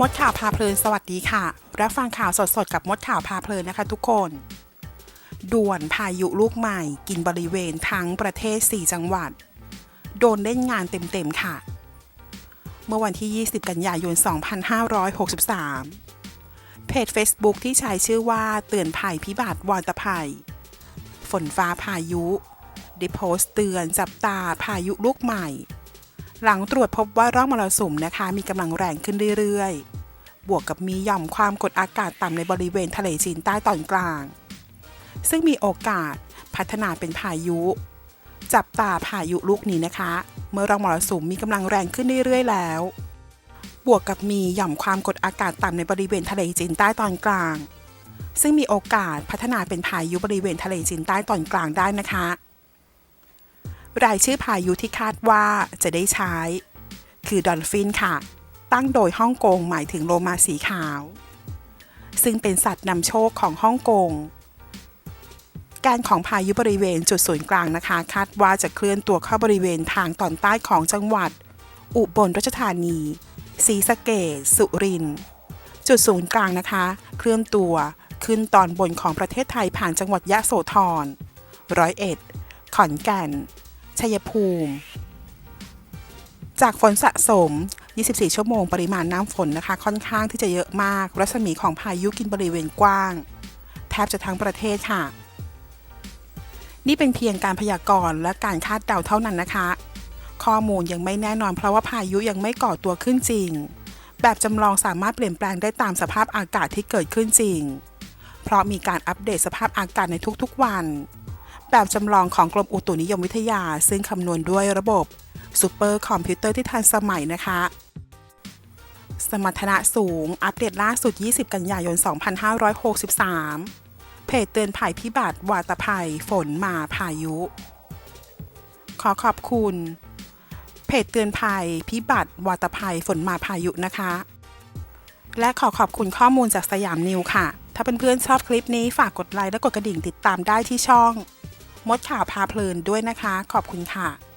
มดข่าวพาเพลินสวัสดีค่ะ รับฟังข่าวสดๆ กับมดข่าวพาเพลินนะคะทุกคน ด่วนพายุลูกใหม่ กินบริเวณทั้งประเทศ 4 จังหวัด โดนเล่นงานเต็มๆค่ะ เมื่อวันที่ 20 กันยายน 2563 เพจ Facebook ที่ใช้ชื่อว่าเตือนภัยพิบัติวอนตภัยฝนฟ้าพายุได้โพสต์เตือนจับตาพายุลูกใหม่ หลังตรวจพบว่าร่องมรสุมนะคะ มีกำลังแรงขึ้นเรื่อยๆ บวกกับมีหย่อมความกดอากาศต่ำในบริเวณทะเลจีนใต้ตอนกลาง ซึ่งมีโอกาสพัฒนาเป็นพายุ จับตาพายุลูกนี้นะคะ เมื่อร่องมรสุมมีกำลังแรงขึ้นเรื่อยๆ แล้ว บวกกับมีหย่อมความกดอากาศต่ำในบริเวณทะเลจีนใต้ตอนกลาง ซึ่งมีโอกาสพัฒนาเป็นพายุบริเวณทะเลจีนใต้ตอนกลางได้นะคะ รายชื่อพายุที่คาดว่าจะได้ใช้ คือดอลฟินค่ะ ตั้งโดยฮ่องกงหมายถึงโลมาสีขาว ซึ่งเป็นสัตว์นำโชคของฮ่องกง การของพายุบริเวณจุดศูนย์กลางนะคะ คาดว่าจะเคลื่อนตัวเข้าบริเวณทางตอนใต้ของจังหวัด อุบลราชธานีศรีสะเกษสุรินทร์จุดศูนย์กลางนะคะ เคลื่อนตัวขึ้นตอนบนของประเทศไทยผ่านจังหวัดยะโสธรร้อยเอ็ด ขอนแก่น ชัยภูมิ จากฝนสะสม 24 ชั่วโมง ปริมาณน้ำฝนนะคะ ค่อนข้างที่จะเยอะมาก รัศมีของพายุกินบริเวณกว้าง แทบจะทั้งประเทศค่ะ นี่เป็นเพียงการพยากรณ์และการคาดเดาเท่านั้นนะคะ ข้อมูลยังไม่แน่นอนเพราะว่าพายุยังไม่ก่อตัวขึ้นจริง แบบจำลองสามารถเปลี่ยนแปลงได้ตามสภาพอากาศที่เกิดขึ้นจริง เพราะมีการอัปเดตสภาพอากาศในทุกๆวัน แบบจำลองของกรมอุตุนิยมวิทยา ซึ่งคำนวณด้วยระบบซูเปอร์คอมพิวเตอร์ที่ทันสมัยนะคะ สมรรถนะสูง อัปเดตล่าสุด 20 กันยายน 2563 เพจเตือนภัยพิบัติ วาตภัย ฝนมาพายุ ขอขอบคุณ เพจเตือนภัย พิบัติ วาตภัย ฝนมาพายุนะคะ และขอขอบคุณข้อมูลจากสยามนิวค่ะ ถ้าเพื่อนๆชอบคลิปนี้ฝากกดไลค์และกดกระดิ่งติดตามได้ที่ช่อง มดข่าวพาเพลินด้วยนะคะ ขอบคุณค่ะ